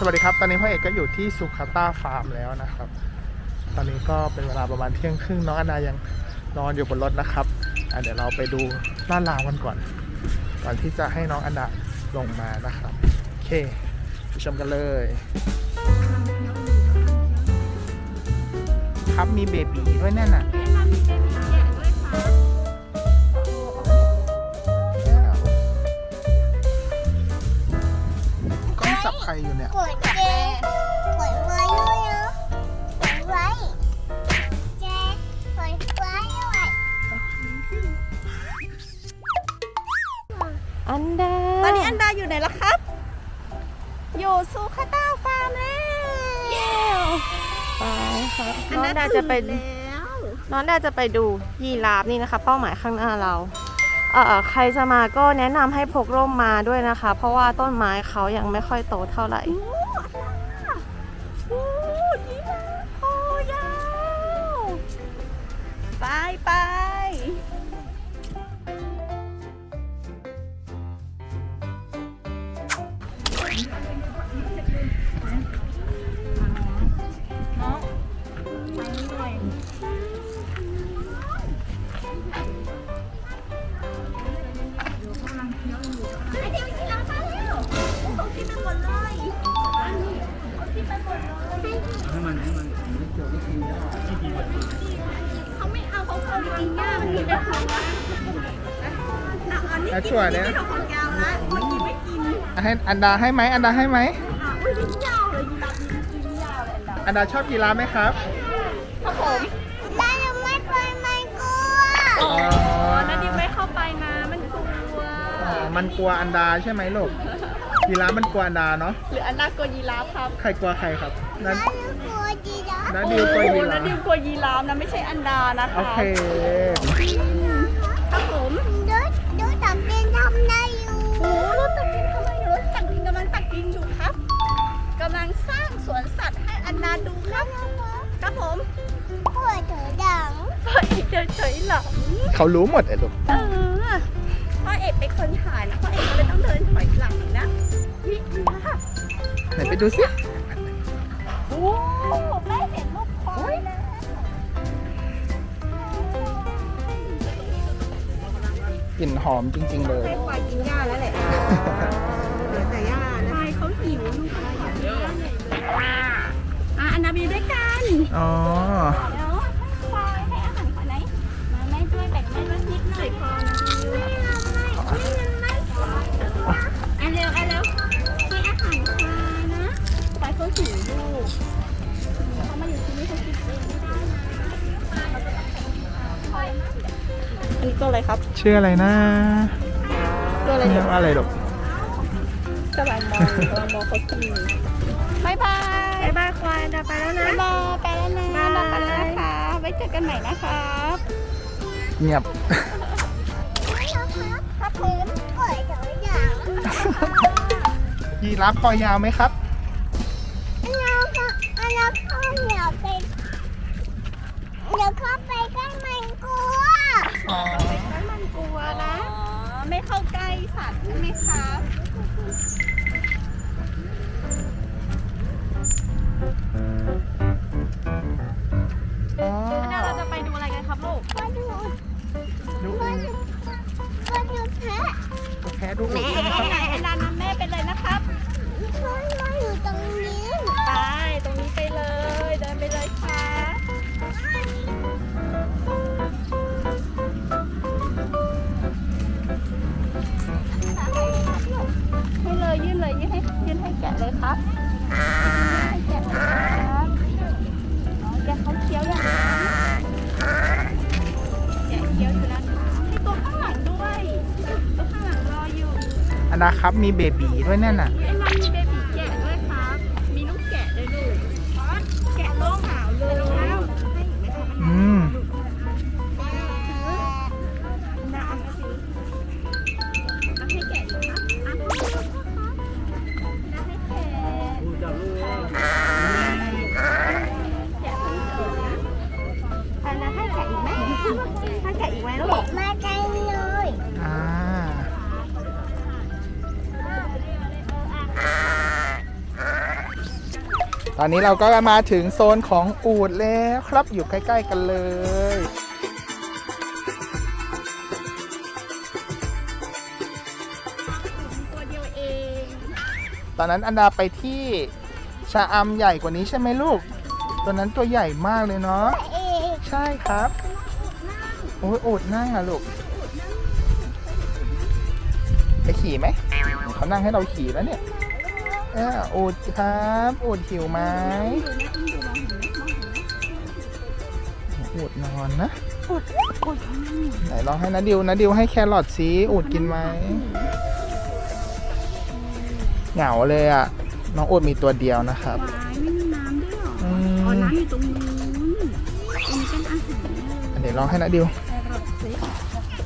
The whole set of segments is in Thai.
สวัสดีครับ ตอนนี้พ่อเอกก็อยู่ที่สุขาต้าฟาร์มแล้วนะครับ ตอนนี้ก็เป็นเวลาประมาณเที่ยงครึ่งน้องอนายังนอนอยู่บนรถนะครับเดี๋ยวเราไปดูลาดราวกันก่อน ก่อนที่จะให้น้องอนาลงมานะครับ โอเคไปชมกันเลย ครับมีเบบีด้วยแน่น่ะ จับใครอยู่เนี่ย กดเจกดไว้ด้วยนะกดไว้เจกดไว้ด้วยอันดาตอนนี้อันดาอยู่ไหนล้วครับ อยู่ซูคาต้าฟาร์มแล้วไปครับน้องดาจะไป แล้วน้องดาจะไปดูยีราฟนี่นะคะ เป้าหมายข้างหน้าเรา ใครจะมาก็แนะนำให้พกร่มมาด้วยนะคะ เพราะว่าต้นไม้เขายังไม่ค่อยโตเท่าไหร่โอ้ยีราฟคอยาวไปไป ขาไม่เอาเขาเอาไปกินหญ้ามันมีแต่ของนะอะอันนี้แล้วกินชั่วเนี่ยไม่เอาของยาวนะเมื่อกี้ไม่กินให้อันดาให้ไหมอันดาให้ไหมอะอุ้ยกินยาวเลยยีราฟกินยาวเลยอันดาอันดาชอบยีราฟไหมครับครับผมได้ยังไม่ไปไม่กลัวอ๋อนาดิวไม่เข้าไปนะมันกลัวอ๋อมันกลัวอันดาใช่ไหมลูกยีราฟมันกลัวอันดาเนาะหรืออันดากลัวยีราฟครับ ใครกลัวใครครับ นั่นได้ยังกลัวจีราฟนาดิวกลัวยีโอ้รานาฟดิวกลัวยีราฟนะไม่ใช่อันดานะโอคะเคครับผมดูดูตับเป็นทำได้อยู่โอ้รถตักดินทำไมรถตักดินกำลังตักดินอยู่ครับกำลังสร้างสวนสัตว์ให้อันดาดูครับครับผมปวดถือดังพ่อเอกเดินเฉยหลังเขารู้หมดไอ้ลูกเออพ่อเอกเป็นคนถ่ายนะพ่อเอกก็เลยต้องเดินถอยหลังนะนี่ค่ะไหนไปดูสิ กลิ่นหอมจริง ๆ เลย ให้ควายกินหญ้าแล้วแหละเหลือแต่หญ้านะควายเขาหิวลูกเขาหิวหญ้าเลยอะอันนาบีด้วยกัน อ๋อ ครับ ชื่ออะไรนะตัวอะไรเรียกว่าอะไรลูกกำลังมองกำลังมองเขากินบายบายบายบายควายอันดาไปแล้วนะบายบายไปแล้วนะบ๊ายบายไปแล้วนะคะไว้เจอกันใหม่นะครับเงียบครับผมปวดถือดังยีราฟคอยาวไหมครับอันนั้นก็อันนั้นเข้าเหนียวไปเดี๋ยวเข้าไปใกล้มันกลัว อ๋อแล้วมันกลัวนะไม่เข้าใกล้สัตว์ใช่ไหมครับอ๋อเราจะไปดูอะไรกันครับลูก มาดูดูมาดูมาดูแพะดูแพ้ดูอุ่น ครับให้แกะเลยครับอ๋อแกะเขาเคี้ยวอย่างนี้แกะเคี้ยวอยู่นะคะให้ตัวข้างหลังด้วยตัวข้างหลังรออยู่อันดาครับมีเบบีด้วยแน่น่ะ ตอนนี้เราก็มาถึงโซนของอูดแล้วครับอยู่ใกล้ ๆ กันเลย ตัวเดียวเอง ตอนนั้นอันดาไปที่ชาอัมใหญ่กว่านี้ใช่ไหมลูก ตัวนั้นตัวใหญ่มากเลยเนาะเองใช่ครับโอ้ยอูดนั่งอะลูกไปขี่ไหมเขานั่งให้เราขี่แล้วเนี่ย เอออูดครับอูดหิวไหมอูดนอนนะไหนลองให้นาดิวนาดิวให้แครอทสิอูดกินไหมเหงาเลยอะน้องอูดมีตัวเดียวนะครับวายไม่มีน้ำด้วยเหรออือ๋อมน้ำอยู่ตรงนู้นอันนี้เป็นอาหารเลยเดี๋ยวลองให้นาดิวแครอทสิ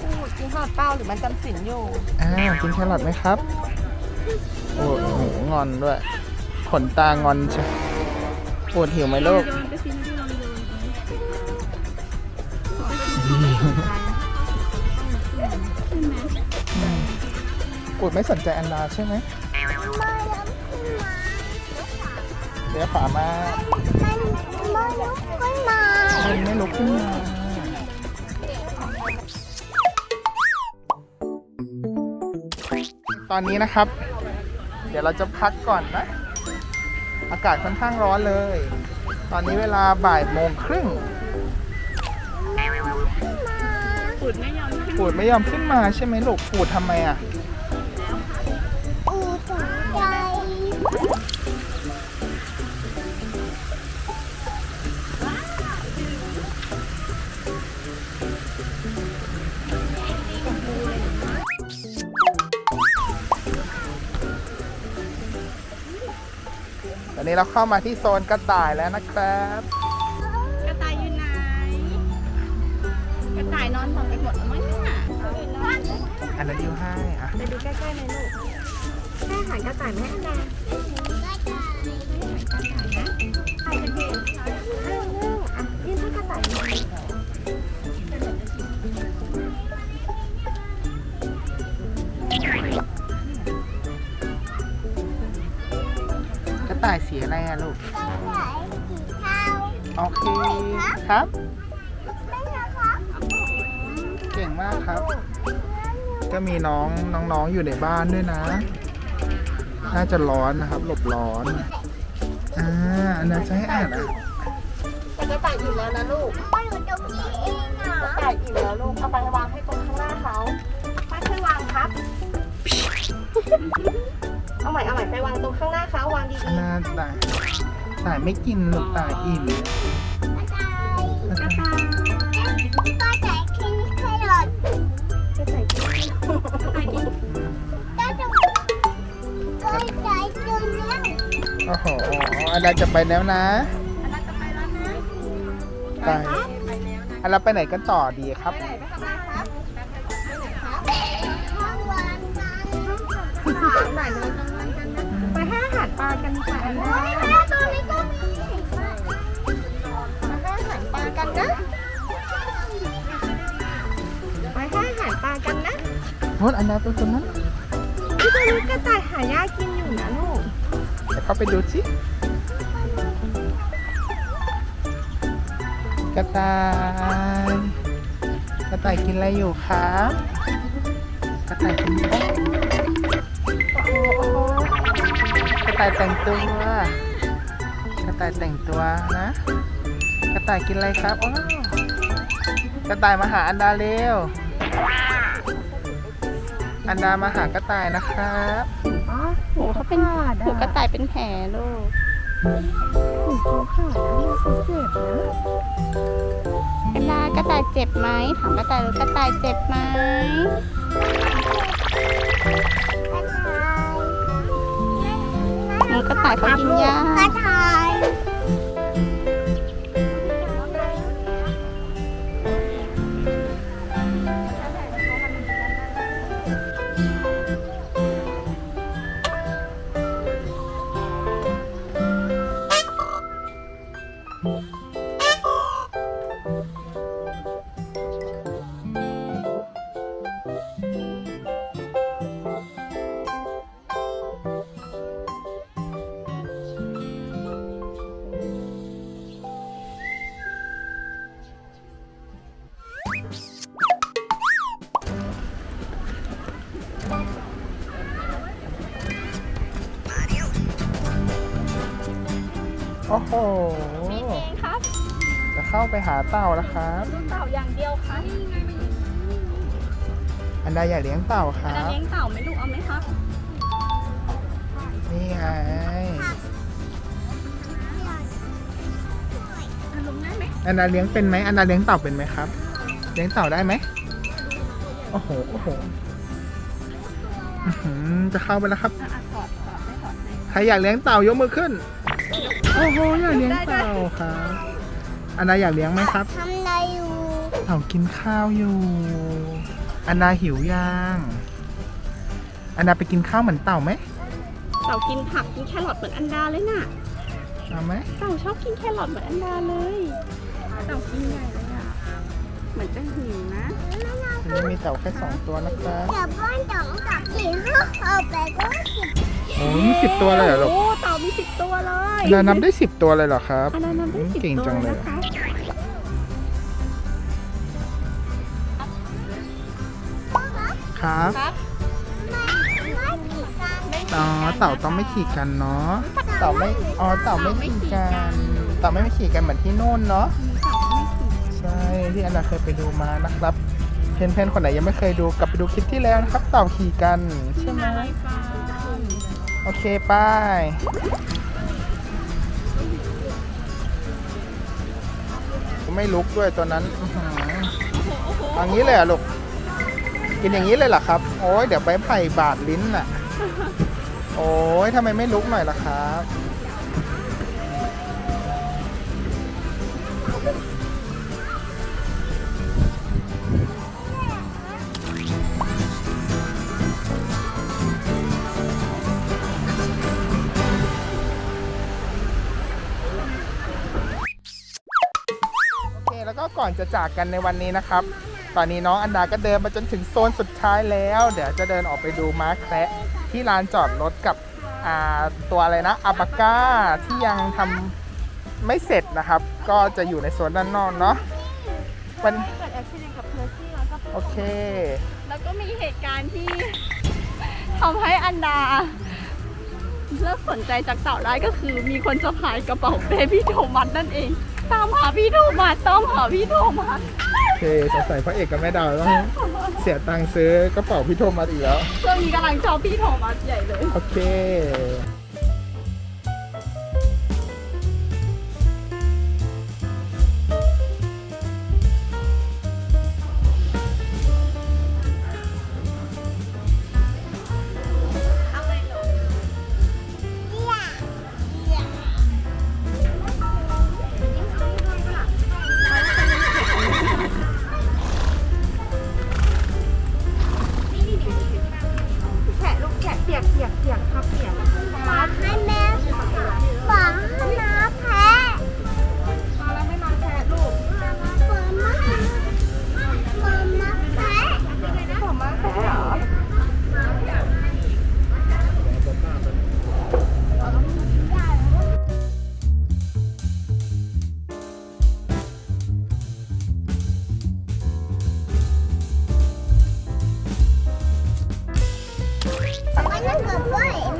พูดกินข้าวเปล่าหรือมันจำสินอยู่อ่ากินแครอทไหมครับ โอ้โหงอนด้วย ขนตางอนใช่ปวดหิวไหมลูกโยนไปสินะดูไมปวดไม่สนใจอันดาใช่ไหมมาแล้วขึ้นมาเดี๋ยวฝามามันมาลุกขึ้นมามันไม่ลุกขึ้นมาตอนนี้นะครับ เดี๋ยวเราจะพักก่อนนะ อากาศค่อนข้างร้อนเลย ตอนนี้เวลาบ่ายโมงครึ่งปูดไม่ยอมขึ้นปูดไม่ยอมขึ้นมาใช่ไหมลูกปูดทำไมอะ นนี้เราเข้ามาที่โซนกระต่ายแล้วนะครับ กระต่ายอยู่ไหน กระต่ายนอนหมดไปหมดแล้วมั้งเนี่ยอันนั้นดิวให้อะไปดูใกล้ๆในอยลูกให้อาหารกระต่ายไหมอันดาใครจะเก่งเร็วเร็วอะยื่นให้กระต่ายหน่อยกระต่าย สีอะไรอะลูกกระต่ายสีเทาโอเคครับไม่นะครับ เก่งมากครับ ก็มีน้องน้องๆอยู่ในบ้านด้วยนะ น่าจะร้อนนะครับ หลบร้อนอ่าอันนั้นจะให้อ่านอะแต่กระต่ายอิ่มแล้วนะลูกก็อยู่ตรงนี้เองอะกระต่ายอิ่มแล้วลูกเอาไปวาง ตรงข้างหน้าเขาวางดีหน้าตายตายไม่กินลูกตายอิ่มกระต่ายกระต่ายกระต่ายกินแครอทๆกระต่ายกินกระต่ายกระต่ายตัวเนี้ยโอ้โหอันนั้นจะไปแล้วนะอันนั้นจะไปแล้วนะ ไปอันเราไปไหนกันต่อดีครับ ไปไหน ปลากันค่ะอันโอ้นี้ยแม่ตัวนี้ก็มีไปให้อาหารปลากันนะไปให้อาหารปลากันนะโน้นอันนั้นตัวตรงนั้นที่ตอนนี้กระต่ายหายากินอยู่นะลูกเดี๋ยวเข้าไปดูสิกระต่ายกระต่ายกินอะไรอยู่ครับกระต่ายกินโอ้โต่ายแต่งตัว กระต่ายแต่งตัวนะ กระต่ายกินอะไรครับอ้ากระต่ายมาหาอันดาเร็ว อันดามาหากระต่ายนะครับอ๋อหูเขาเป็นหูกระต่ายเป็นแผลลูกหูเขาขาดนะเขาเจ็บนะเวลากระต่ายเจ็บไหมถามกระต่ายเลยกระต่ายเจ็บไหม กระต่ายหนูกระต่ายเขากินหญ้า ไปหาเต่าแล้วครับ ดูเต่าอย่างเดียวค่ะนี่ไงมันอยู่อันใดอยากเลี้ยงเต่าคอันรันั้นบ เลี้ยงเต่าไหมลูกเอาไหมครับนี่ไง เอาลงได้ไหมอันนาเลี้ยงเป็นไหมอันนาเลี้ยงเต่าเป็นไหมครับ เลี้ยงเต่าได้ไหมโอ้โห โอ้โหอื้อหือจะเข้าไปแล้วครับ อะอะถอดถอดไม่ถอดให้ ใครอยากเลี้ยงเต่ายกมือขึ้น โอ้โห อยากเลี้ยงเต่าครับ อันนาอยากเลี้ยงไหมครับ ทำอะไรอยู่เต่ากินข้าวอยู่ อันนาหิวยังอันนาไปกินข้าวเหมือนเต่าไหมเต่ากินผักกินแครอทเหมือนอันดาเลยน่ะเอาไหมเต่าชอบกินแครอทเหมือนอันดาเลยเต่ากินใหญ่เลยอะเหมือนจะหิวนะอันนี้มีเต่าแค่สองตัวนะครับ เดี๋ยวบ้านสองกับสี่ก็เอาไปก็สิบ โอ้มีสิบตัวเลยเหรอลูกโอ้เต่ามีสิบตัวเลยอันนานับได้สิบตัวเลยเหรอครับอันนั้นนับได้สิบเก่งตัวจังเลยนะคะครับครับไม่กี่การอ๋อเต่าต้องไม่ขี่กันเนาะเต่าไม่อ๋อเต่าไม่ขี่กันเต่าไม่ขี่กันเหมือนที่โน่นเนาะเต่าไม่ขี่ใช่ที่อันนาเคยไปดูมานะครับเพื่อนๆคนไหนยังไม่เคยดูกลับไปดูคลิปที่แล้วนะครับ เต่าขี่กันใช่ไหมมาเลยค่ะ โอเคไป้ายไม่ลุกด้วยตัวนั้นอย่างนี้เลยอะลูก กินอย่างนี้เลยเหรอครับ โอ้ยเดี๋ยวไปไผ่บาดลิ้นน่ะ โอ้ยทำไมไม่ลุกหน่อยล่ะครับ อนจะจากกันในวันนี้นะครับ ตอนนี้น้องอันดาก็เดินมาจนถึงโซนสุดท้ายแล้ว เดี๋ยวจะเดินออกไปดูม้าแคระที่ลานจอดรถกับอ่าตัวอะไรนะอาบาก้าที่ยังทำไม่เสร็จนะครับ ก็จะอยู่ในโซนด้านนอกเนาะวันเกิดอุบิเหตุกับเพอร์ซี่แล้วก็โอเค แล้วก็มีเหตุการณ์ที่ทำให้อันดาเลิกสนใจจากเต่าได้ก็คือมีคนสะพายกระเป๋าเป้พี่โทมัสนั่นเอง ตามหาพี่โทมัสตามหาพี่โทมัสโอเคสงสัยพระเอกกับแม่ดาวต้องเสียตังค์ซื้อกระเป๋าพี่โทมัสอีกแล้ว ช่วงนี้กำลังชอบพี่โทมัสใหญ่เลย โอเค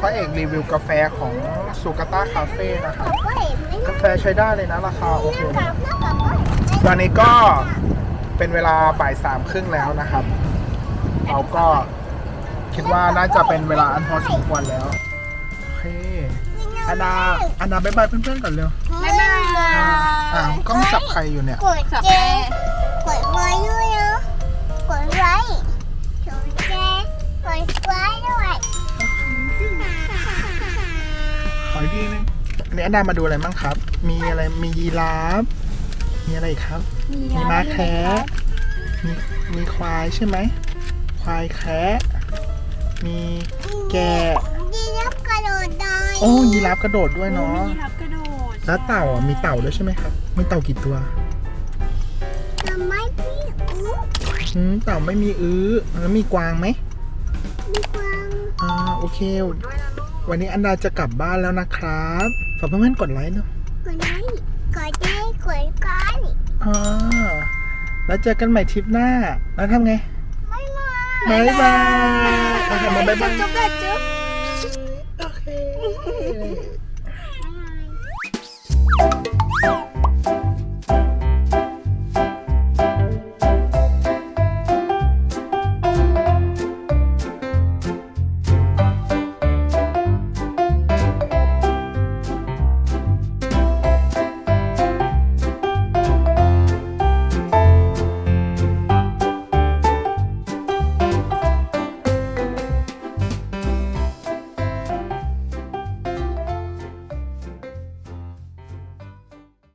พระเอกรีวิวกาแฟของซูกาต้าคาเฟ่นะครับกับเว้ยไม่กาแฟใช้ได้เลยนะราคาโอเคนั่งกับนั่งกับเว้ยตอนนี้ก็เป็นเวลาบ่ายสามครึ่งแล้วนะครับ เราก็คิดว่าน่าจะเป็นเวลาอันพอสมควรแล้ว โอเคอันดาอันดาบายบายเพื่อนๆก่อนเร็วไม่ไม่อ่าวกล้องจับใครอยู่เนี่ยกดเจกดไว้ด้วยนะกดไว้กดเจกดไว้ ออีกทีนึงอันนี้อันดามาดูอะไรบ้างครับ มีอะไร มียีราฟ มีอะไรอีกครับ มีม้าแคะมีมีควายใช่ไหม ควายแคะมีแกะดีนับกระโดดได้โอ้ยีราฟกระโดดด้วยเนาะ มีรับกระโดดแล้วเต่าอะ มีเต่าด้วยใช่ไหมครับ มีเต่ากี่ตัวทำไมพี่อู้อืมเต่าไม่มีอื้อแล้วมีกวางไหมมีความอ่าโอเควัน นี้อันดาจะกลับบ้านแล้วนะครับฝากเพื่อนๆกดไลค์เนาะกดไว้กดได้กดกันอ่าแล้วเจอกันใหม่ทริปหน้า แล้วทำไงไม่มาบายบายอะทำมาบายบายจุ๊บได้จุ๊บ